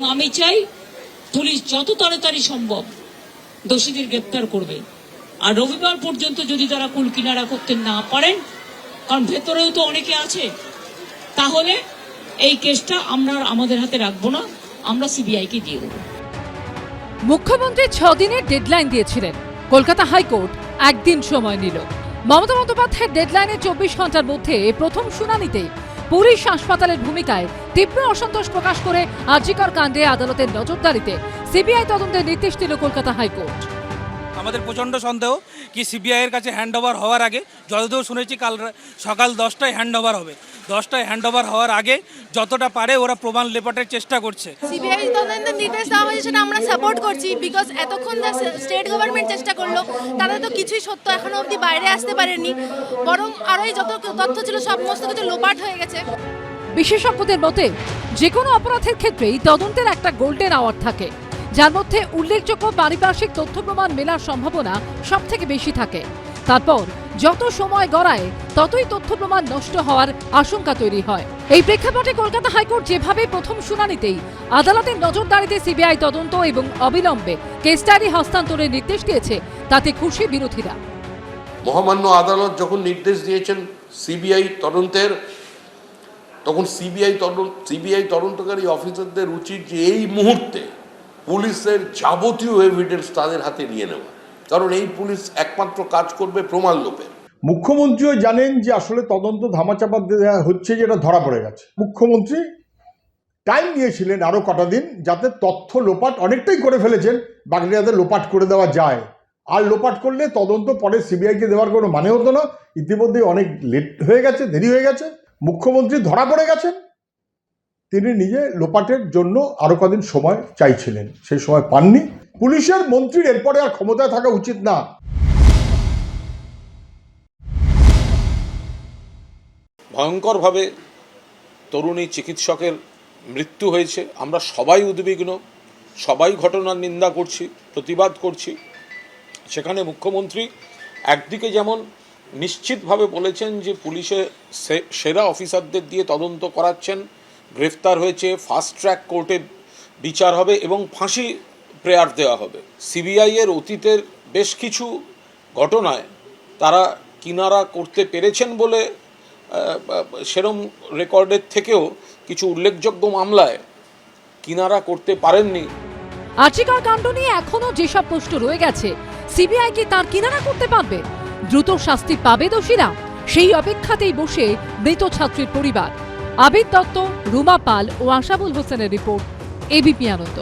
আমি চাই পুলিশ যত তাড়াতাড়ি সম্ভব দোষীদের গ্রেপ্তার করবে। আর রবিবার পর্যন্ত যদি তারা কুল কিনারা করতে না পারেন, কারণ ভেতরেও তো অনেকে আছে, তাহলে এই কেসটা আমরা আমাদের হাতে রাখব না, আমরা সিবিআইকে দিয়ে দেবো। মুখ্যমন্ত্রী ছদিনের ডেডলাইন দিয়েছিলেন। কলকাতা হাইকোর্ট একদিন সময় নিল। মমতা বন্দ্যোপাধ্যায়ের ডেডলাইনে চব্বিশ ঘণ্টার মধ্যে প্রথম শুনানিতে পুলিশ হাসপাতালের ভূমিকায় তীব্র অসন্তোষ প্রকাশ করে আর্জিকর কাণ্ডে আদালতের নজরদারিতে সিবিআই তদন্তের নির্দেশ দিল কলকাতা হাইকোর্ট। আমাদের প্রচণ্ড সন্দেহ কি সিবিআইয়ের কাছে হ্যান্ড ওভার হওয়ার আগে, যতদূর শুনেছি কাল সকাল দশটায় হ্যান্ড ওভার হবে। দশটায় হ্যান্ড ওভার হওয়ার আগে যতটা পারে ওরা প্রমাণ লেপাটের চেষ্টা করছে। সিবিআই তদন্তের নির্দেশ দেওয়া হয়েছে সেটা আমরা সাপোর্ট করছি বিকজ এতক্ষণ যা স্টেট গভর্নমেন্ট চেষ্টা করল তারা তো কিছুই সত্য এখনও অবধি বাইরে আসতে পারেনি বরং আরোই যত তথ্য ছিল সমস্ত কিছু লোপাট হয়ে গেছে। বিশেষজ্ঞদের মতে যে কোনো অপরাধের ক্ষেত্রেই তদন্তের একটা গোল্ডেন আওয়ার থাকে যার মধ্যে উল্লেখযোগ্য পারিপার্শ্বিক তথ্য প্রমাণ মেলার সম্ভাবনা সব থেকে বেশি থাকে। তারপর যত সময় গড়ায়, ততই তথ্য প্রমাণ নষ্ট হওয়ার আশঙ্কা তৈরি হয়। এই প্রেক্ষাপটে কলকাতা হাইকোর্ট যেভাবে প্রথম শুনানিতেই আদালতের নজরদারিতে সিবিআই তদন্ত এবং অবিলম্বে কেস ডায়েরি হস্তান্তরের নির্দেশ দিয়েছে, তাতে খুশি বিরোধীরা। মহামান্য আদালত যখন নির্দেশ দিয়েছেন সিবিআই তদন্তের, তখন সিবিআই তদন্ত সিবিআই তদন্তকারী অফিসারদের উচিত যে এই মুহূর্তে পুলিশের যাবতীয় এভিডেন্স তাদের হাতে নিয়ে নেওয়া। কারণ এই পুলিশ একমাত্র কাজ করবে প্রমাণ লোপের। মুখ্যমন্ত্রীও জানেন যে আসলে তদন্ত ধামাচাপা দেওয়া হচ্ছে যেটা ধরা পড়ে গেছে। মুখ্যমন্ত্রী টাইম নিয়েছিলেন আরও কটা দিন যাতে তথ্য লোপাট অনেকটাই করে ফেলেছেন বাগড়িয়াদের লোপাট করে দেওয়া যায়। আর লোপাট করলে তদন্ত পরে সিবিআইকে দেওয়ার কোনো মানে হতো না। ইতিমধ্যে অনেক লেট হয়ে গেছে, দেরি হয়ে গেছে। মুখ্যমন্ত্রী ধরা পড়ে গেছেন। তিনি নিজে লোপাটের জন্য আরও কদিন সময় চাইছিলেন। সেই সময় পাননি। পুলিশের মন্ত্রীর এরপরে আর ক্ষমতায় থাকা উচিত না। ভয়ঙ্করভাবে তরুণী চিকিৎসকের মৃত্যু হয়েছে। আমরা সবাই উদ্বিগ্ন, সবাই ঘটনার নিন্দা করছি, প্রতিবাদ করছি। সেখানে মুখ্যমন্ত্রী একদিকে যেমন নিশ্চিতভাবে বলেছেন যে পুলিশে সেরা অফিসারদের দিয়ে তদন্ত করাচ্ছেন, গ্রেফতার হয়েছে ফাস্ট ট্র্যাক কোর্টে বিচার হবে এবং ফাঁসি প্রেয়ার দেওয়া হবে। সিবিআই এর অতীতের বেশ কিছু ঘটনায় তারা কিনারা করতে পেরেছেন বলে সেরম রেকর্ডের থেকেও কিছু উল্লেখযোগ্য মামলায় কিনারা করতে পারেননি। আর্চিকার কাণ্ড নিয়ে এখনও যেসব প্রশ্ন রয়ে গেছে, সিবিআই কি তার কিনারা করতে পারবে? দ্রুত শাস্তি পাবে দোষীরা? সেই অপেক্ষাতেই বসে মৃত ছাত্রীর পরিবার। আবিদ দত্ত, রুমা পাল ও আশাবুল হোসেনের রিপোর্ট এবিপি আনন্দ।